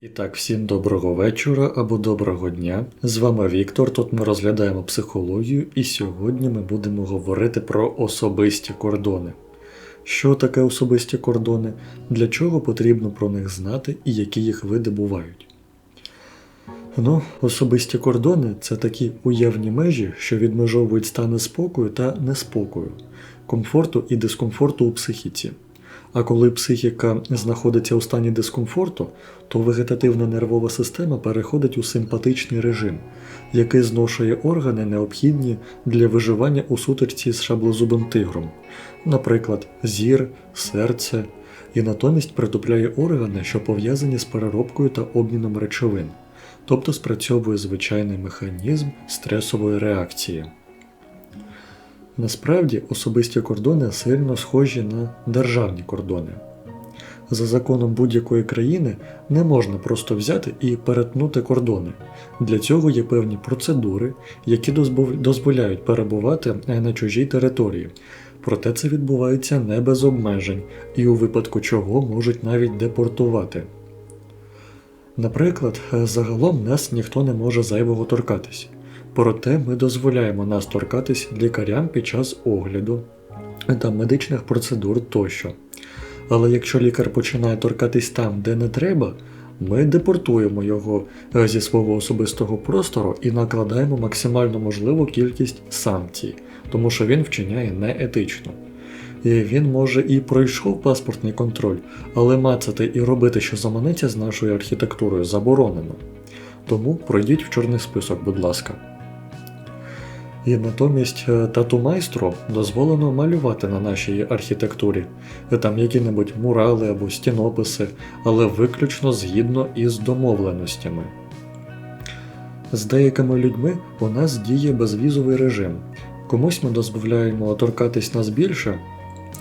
І так, всім доброго вечора або доброго дня. З вами Віктор. Тут ми розглядаємо психологію, і сьогодні ми будемо говорити про особисті кордони. Що таке особисті кордони, для чого потрібно про них знати і які їх види бувають. Ну, особисті кордони це такі уявні межі, що відмежовують стани спокою та неспокою, комфорту і дискомфорту у психіці. А коли психіка знаходиться у стані дискомфорту, то вегетативна нервова система переходить у симпатичний режим, який зношує органи, необхідні для виживання у сутичці з шаблезубим тигром, наприклад, зір, серце, і натомість притупляє органи, що пов'язані з переробкою та обміном речовин, тобто спрацьовує звичайний механізм стресової реакції. Насправді особисті кордони сильно схожі на державні кордони. За законом будь-якої країни не можна просто взяти і перетнути кордони. Для цього є певні процедури, які дозволяють перебувати на чужій території. Проте це відбувається не без обмежень, і у випадку чого можуть навіть депортувати. Наприклад, загалом нас ніхто не може зайвого торкатись. Проте ми дозволяємо нас торкатись лікарям під час огляду та медичних процедур тощо. Але якщо лікар починає торкатись там, де не треба, ми депортуємо його зі свого особистого простору і накладаємо максимально можливу кількість санкцій, тому що він вчиняє неетично. І він може і пройшов паспортний контроль, але мацати і робити, що заманеться з нашою архітектурою, заборонено. Тому пройдіть в чорний список, будь ласка. І натомість е, тату-майстру дозволено малювати на нашій архітектурі, Е, там які-небудь мурали або стінописи, але виключно згідно із домовленостями. З деякими людьми у нас діє безвізовий режим. Комусь ми дозволяємо торкатись нас більше,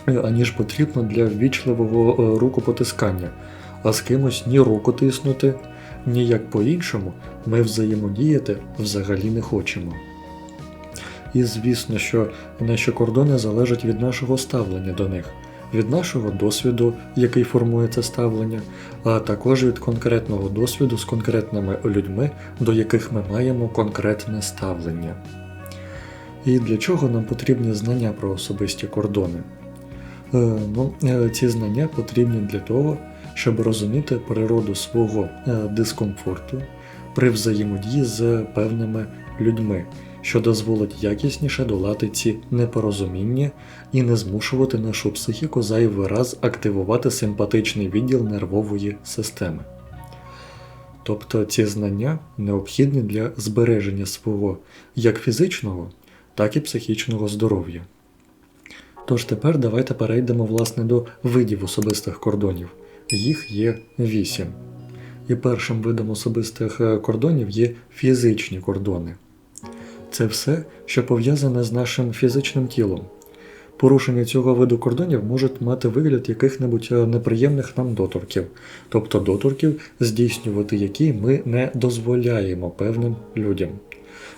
е, аніж потрібно для ввічливого рукопотискання, а з кимось ні руку тиснути, ні як по-іншому ми взаємодіяти взагалі не хочемо. І звісно, що наші кордони залежать від нашого ставлення до них, від нашого досвіду, який формує це ставлення, а також від конкретного досвіду з конкретними людьми, до яких ми маємо конкретне ставлення. І для чого нам потрібні знання про особисті кордони? Е, ну, е, ці знання потрібні для того, щоб розуміти природу свого е, дискомфорту при взаємодії з певними людьми, що дозволить якісніше долати ці непорозуміння і не змушувати нашу психіку зайвий раз активувати симпатичний відділ нервової системи. Тобто ці знання необхідні для збереження свого як фізичного, так і психічного здоров'я. Тож тепер давайте перейдемо власне до видів особистих кордонів. Їх є вісім. І першим видом особистих е, кордонів є фізичні кордони. Це все, що пов'язане з нашим фізичним тілом. Порушення цього виду кордонів можуть мати вигляд яких-небудь е, неприємних нам доторків, тобто доторків, здійснювати які ми не дозволяємо певним людям.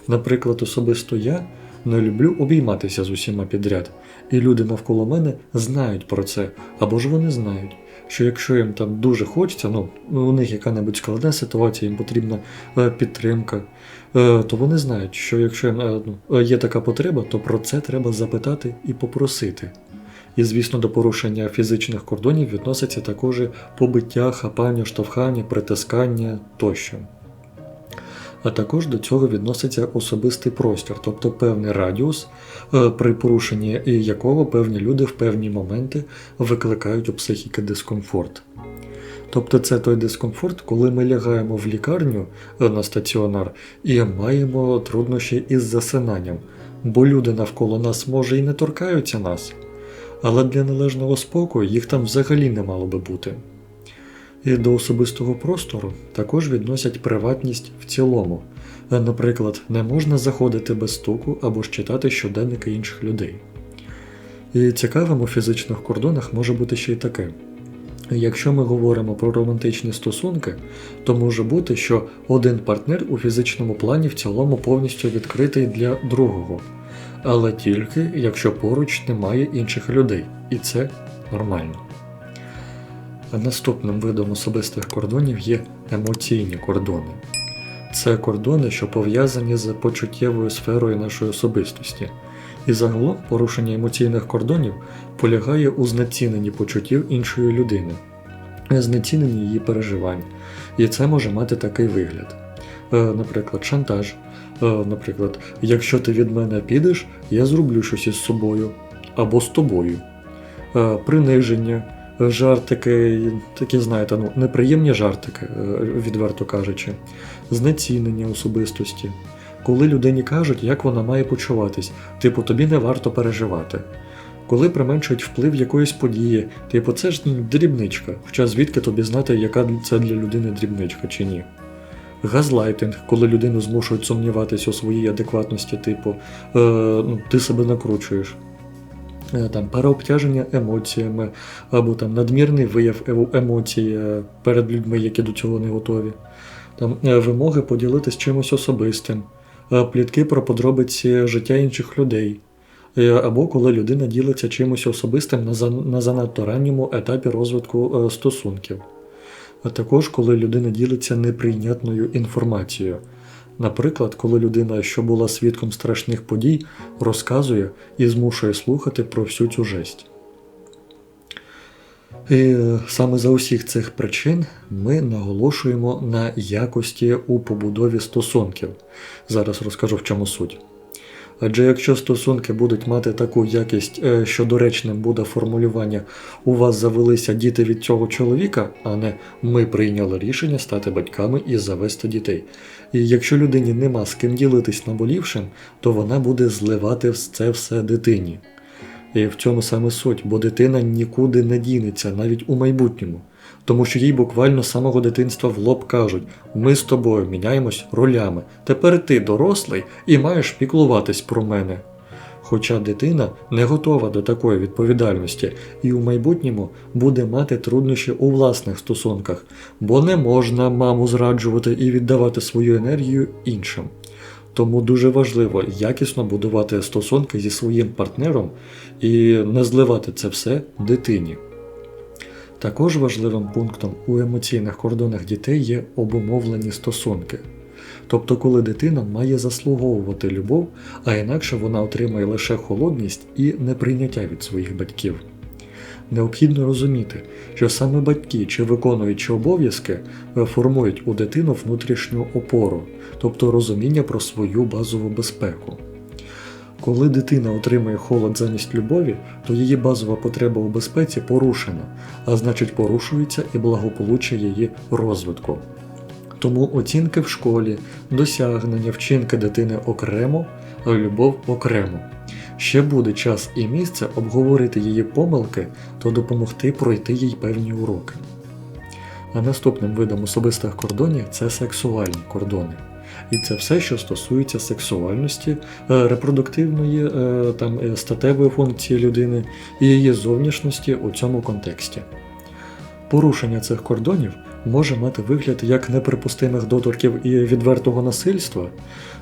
Наприклад, особисто я не люблю обійматися з усіма підряд, і люди навколо мене знають про це, або ж вони знають, що якщо їм там дуже хочеться, ну у них яка-небудь складна ситуація, їм потрібна е, підтримка, е, то вони знають, що якщо їм е, ну, є така потреба, то про це треба запитати і попросити. І, звісно, до порушення фізичних кордонів відноситься також побиття, хапання, штовхання, притискання тощо. А також до цього відноситься особистий простір, тобто певний радіус, е, при порушенні якого певні люди в певні моменти викликають у психіки дискомфорт. Тобто це той дискомфорт, коли ми лягаємо в лікарню е, на стаціонар і маємо труднощі із засинанням, бо люди навколо нас може і не торкаються нас, але для належного спокою їх там взагалі не мало би бути. І до особистого простору також відносять приватність в цілому. Наприклад, не можна заходити без стуку або ж читати щоденники інших людей. І цікавим у фізичних кордонах може бути ще й таке. Якщо ми говоримо про романтичні стосунки, то може бути, що один партнер у фізичному плані в цілому повністю відкритий для другого, але тільки якщо поруч немає інших людей, і це нормально. Наступним видом особистих кордонів є емоційні кордони. Це кордони, що пов'язані з почуттєвою сферою нашої особистості. І загалом порушення емоційних кордонів полягає у знеціненні почуттів іншої людини, знеціненні її переживань. І це може мати такий вигляд. Е, Наприклад, шантаж. Е, Наприклад, якщо ти від мене підеш, я зроблю щось із собою або з тобою. Е, Приниження, жартики, такі, знаєте, ну, неприємні жартики, е, відверто кажучи, знецінення особистості. Коли людині кажуть, як вона має почуватись, типу, тобі не варто переживати. Коли применшують вплив якоїсь події, типу, це ж дрібничка, хоча звідки тобі знати, яка це для людини дрібничка чи ні. Газлайтинг, коли людину змушують сумніватися у своїй адекватності, типу, е, ну, ти себе накручуєш. Е, Там переобтяження емоціями, або там надмірний вияв емо- емоцій е, перед людьми, які до цього не готові. Там е, вимоги поділитись чимось особистим, е, плітки про подробиці життя інших людей. Е, Або коли людина ділиться чимось особистим на, за- на занадто ранньому етапі розвитку е, стосунків. А також коли людина ділиться неприйнятною інформацією. Наприклад, коли людина, що була свідком страшних подій, розказує і змушує слухати про всю цю жесть. І саме за усіх цих причин ми наголошуємо на якості у побудові стосунків. Зараз розкажу в чому суть. Адже якщо стосунки будуть мати таку якість, е, що доречним буде формулювання у вас завелися діти від цього чоловіка, а не ми прийняли рішення стати батьками і завести дітей. І якщо людині нема з ким ділитись наболівшим, то вона буде зливати це все дитині. І в цьому саме суть, бо дитина нікуди не дінеться, навіть у майбутньому. Тому що їй буквально з самого дитинства в лоб кажуть: ми з тобою міняємось ролями. Тепер ти дорослий і маєш піклуватись про мене. Хоча дитина не готова до такої відповідальності і у майбутньому буде мати труднощі у власних стосунках, бо не можна маму зраджувати і віддавати свою енергію іншим. Тому дуже важливо якісно будувати стосунки зі своїм партнером і не зливати це все дитині. Також важливим пунктом у емоційних кордонах дітей є обумовлені стосунки. Тобто, коли дитина має заслуговувати любов, а інакше вона отримає лише холодність і неприйняття від своїх батьків. Необхідно розуміти, що саме батьки чи виконуючи обов'язки формують у дитину внутрішню опору, тобто розуміння про свою базову безпеку. Коли дитина отримує холод замість любові, то її базова потреба у безпеці порушена, а значить порушується і благополуччя її розвитку. Тому оцінки в школі, досягнення, вчинки дитини окремо, а любов окремо. Ще буде час і місце обговорити її помилки та допомогти пройти їй певні уроки. А наступним видом особистих кордонів це сексуальні кордони. І це все, що стосується сексуальності, е, репродуктивної е, там, е, статевої функції людини і її зовнішності у цьому контексті. Порушення цих кордонів може мати вигляд як неприпустимих доторків і відвертого насильства,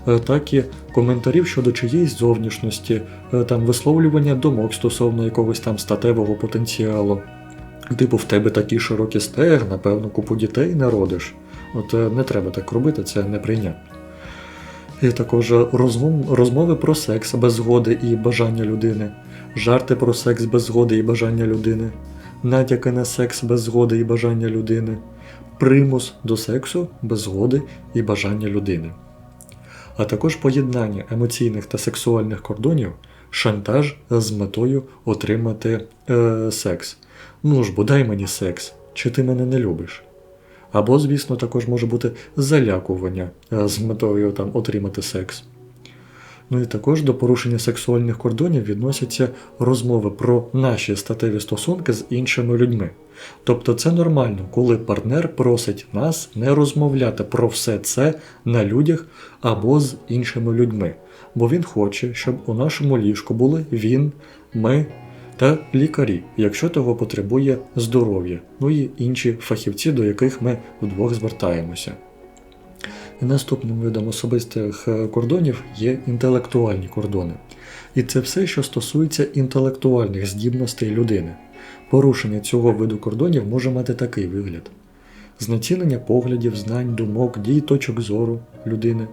е, так і коментарів щодо чиєїсь зовнішності, е, там висловлювання думок стосовно якогось там статевого потенціалу. Типу, в тебе такі широкі стег, напевно, купу дітей народиш. От е, не треба так робити, це неприйнятно. І також розмов, розмови про секс без згоди і бажання людини, жарти про секс без згоди і бажання людини, натяки на секс без згоди і бажання людини, примус до сексу без згоди і бажання людини. А також поєднання емоційних та сексуальних кордонів, шантаж з метою отримати е, секс. Ну ж бо дай мені секс, чи ти мене не любиш? Або, звісно, також може бути залякування е, з метою там отримати секс. Ну і також до порушення сексуальних кордонів відносяться розмови про наші статеві стосунки з іншими людьми. Тобто це нормально, коли партнер просить нас не розмовляти про все це на людях або з іншими людьми, бо він хоче, щоб у нашому ліжку були він, ми та лікарі, якщо того потребує здоров'я, ну і інші фахівці, до яких ми вдвох звертаємося. І наступним видом особистих е, кордонів є інтелектуальні кордони. І це все, що стосується інтелектуальних здібностей людини. Порушення цього виду кордонів може мати такий вигляд: знецінення поглядів, знань, думок, дій, точок зору людини,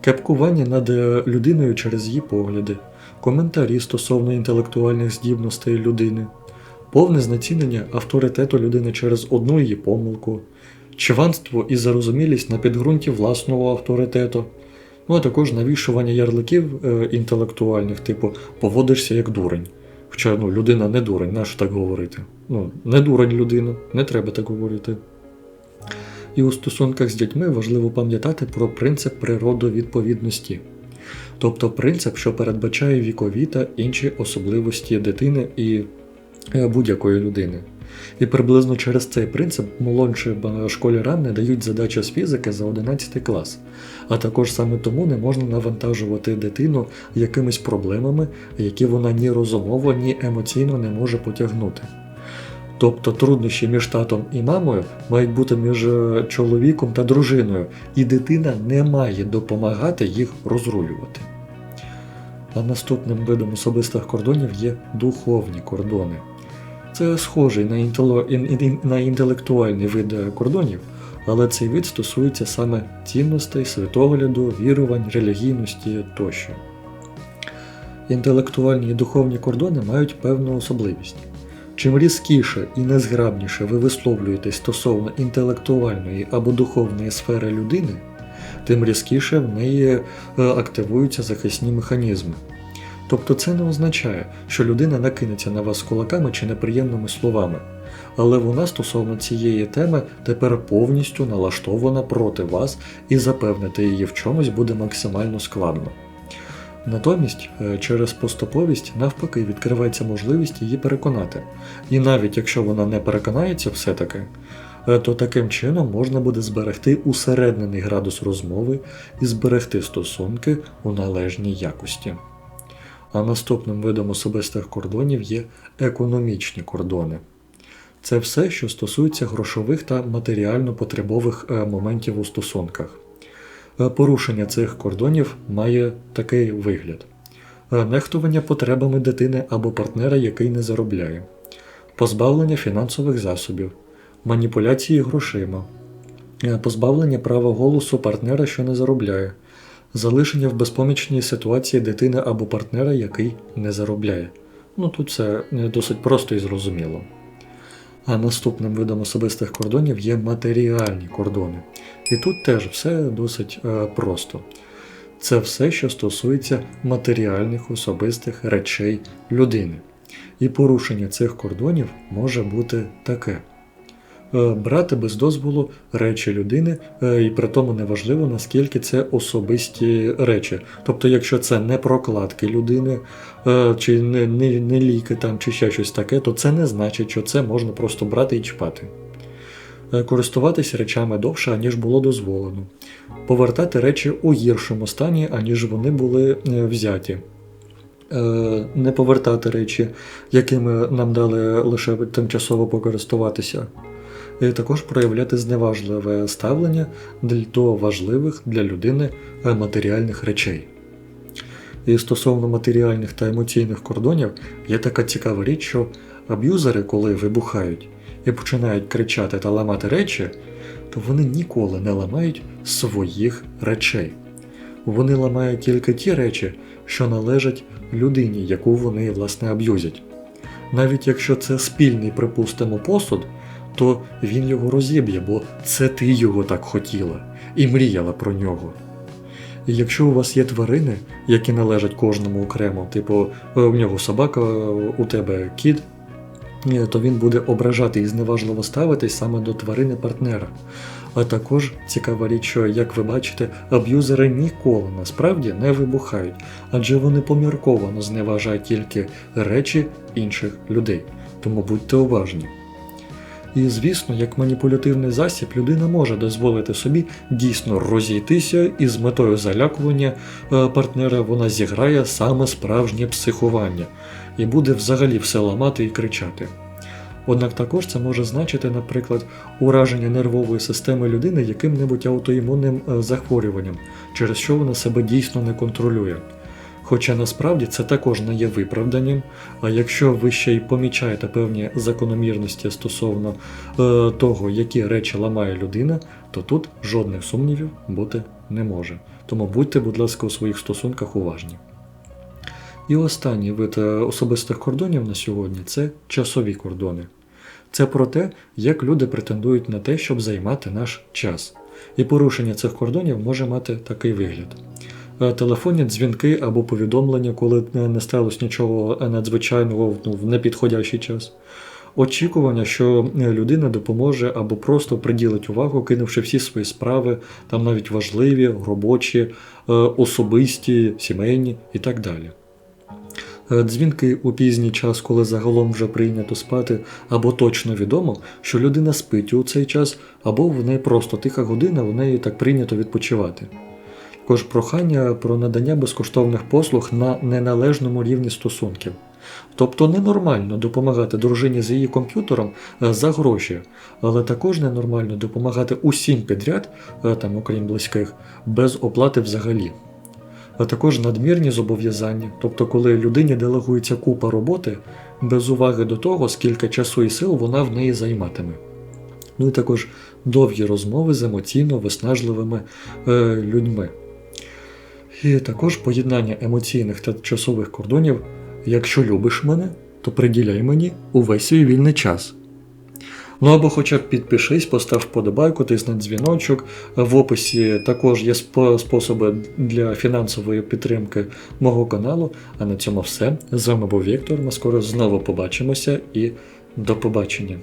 кепкування над е, людиною через її погляди, коментарі стосовно інтелектуальних здібностей людини, повне знецінення авторитету людини через одну її помилку, чванство і зарозумілість на підґрунті власного авторитету, ну а також навішування ярликів е, інтелектуальних, типу поводишся як дурень. Хоча ну, людина не дурень, нащо так говорити? Ну, не дурень людина, не треба так говорити. І у стосунках з дітьми важливо пам'ятати про принцип природовідповідності, тобто принцип, що передбачає вікові та інші особливості дитини і е, будь-якої людини. І приблизно через цей принцип молодшим е, школярам не дають задачі з фізики за 11 клас, а також саме тому не можна навантажувати дитину якимись проблемами, які вона ні розумово, ні емоційно не може потягнути. Тобто труднощі між татом і мамою мають бути між е, чоловіком та дружиною, і дитина не має допомагати їх розрулювати. А наступним видом особистих кордонів є духовні кордони. Це схожий на, інтелектуальний вид кордонів, але цей вид стосується саме цінностей, світогляду, вірувань, релігійності тощо. Інтелектуальні і духовні кордони мають певну особливість. Чим різкіше і незграбніше ви висловлюєтесь стосовно інтелектуальної або духовної сфери людини, тим різкіше в неї е, активуються захисні механізми. Тобто це не означає, що людина накинеться на вас кулаками чи неприємними словами, але вона стосовно цієї теми тепер повністю налаштована проти вас і запевнити її в чомусь буде максимально складно. Натомість, е, через поступовість навпаки відкривається можливість її переконати. І навіть якщо вона не переконається все-таки, е, то таким чином можна буде зберегти усереднений градус розмови і зберегти стосунки у належній якості. А наступним видом особистих кордонів є економічні кордони. Це все, що стосується грошових та матеріально-потребових е, моментів у стосунках. Е, Порушення цих кордонів має такий вигляд: Е, нехтування потребами дитини або партнера, який не заробляє, позбавлення фінансових засобів, маніпуляції грошима, позбавлення права голосу партнера, що не заробляє, залишення в безпомічній ситуації дитини або партнера, який не заробляє. Ну тут все е, досить просто і зрозуміло. А наступним видом особистих кордонів є матеріальні кордони. І тут теж все досить е, просто. Це все, що стосується матеріальних особистих речей людини. І порушення цих кордонів може бути таке: брати без дозволу речі людини, е, і при тому неважливо, наскільки це особисті речі. Тобто, якщо це не прокладки людини, е, чи не, не, не ліки там, чи ще щось таке, то це не значить, що це можна просто брати і чіпати. Е, Користуватися речами довше, аніж було дозволено. Повертати речі у гіршому стані, аніж вони були е, взяті. Е, Не повертати речі, якими нам дали лише тимчасово покористуватися. Також проявляти зневажливе ставлення до важливих для людини е, матеріальних речей. І стосовно матеріальних та емоційних кордонів є така цікава річ, що аб'юзери, коли вибухають і починають кричати та ламати речі, то вони ніколи не ламають своїх речей. Вони ламають тільки ті речі, що належать людині, яку вони власне аб'юзять. Навіть якщо це спільний, припустимо, посуд, то він його розіб'є, бо це ти його так хотіла і мріяла про нього. І якщо у вас є тварини, які належать кожному окремо, типу е, у нього собака, у тебе кіт, е, то він буде ображати і зневажливо ставитись саме до тварини партнера. А також цікава річ, що, як ви бачите, аб'юзери ніколи насправді не вибухають, адже вони помірковано зневажають тільки речі інших людей. Тому будьте уважні. І звісно, як маніпулятивний засіб, людина може дозволити собі дійсно розійтися і з метою залякування е, партнера вона зіграє саме справжнє психування і буде взагалі все ламати і кричати. Однак також це може значити, наприклад, ураження нервової системи людини яким-небудь аутоімунним е, захворюванням, через що вона себе дійсно не контролює. Хоча насправді це також не є виправданням, а якщо ви ще й помічаєте певні закономірності стосовно е, того, які речі ламає людина, то тут жодних сумнівів бути не може. Тому будьте, будь ласка, у своїх стосунках уважні. І останній вид е, особистих кордонів на сьогодні це часові кордони. Це про те, як люди претендують на те, щоб займати наш час. І порушення цих кордонів може мати такий вигляд. Е, Телефонні дзвінки або повідомлення, коли не сталося нічого е, надзвичайного ну, в непідходящий час. Очікування, що е, людина допоможе або просто приділить увагу, кинувши всі свої справи, там навіть важливі, робочі, особисті, сімейні і так далі. Дзвінки у пізній час, коли загалом вже прийнято спати, або точно відомо, що людина спить у цей час, або в неї просто тиха година, в неї так прийнято відпочивати. Також прохання про надання безкоштовних послуг на неналежному рівні стосунків. Тобто ненормально допомагати дружині з її комп'ютером е, за гроші, але також ненормально допомагати усім підряд, е, там, окрім близьких, без оплати взагалі а також надмірні зобов'язання, тобто коли людині делегується купа роботи без уваги до того, скільки часу і сил вона в неї займатиме. Ну і також довгі розмови з емоційно виснажливими е, людьми. І також поєднання емоційних та часових кордонів. Якщо любиш мене, то приділяй мені увесь свій вільний час. Ну або хоча б підпишись, постав вподобайку, тисни дзвіночок. В описі також є способи для фінансової підтримки мого каналу. А на цьому все. З вами був Віктор. Ми скоро знову побачимося і до побачення.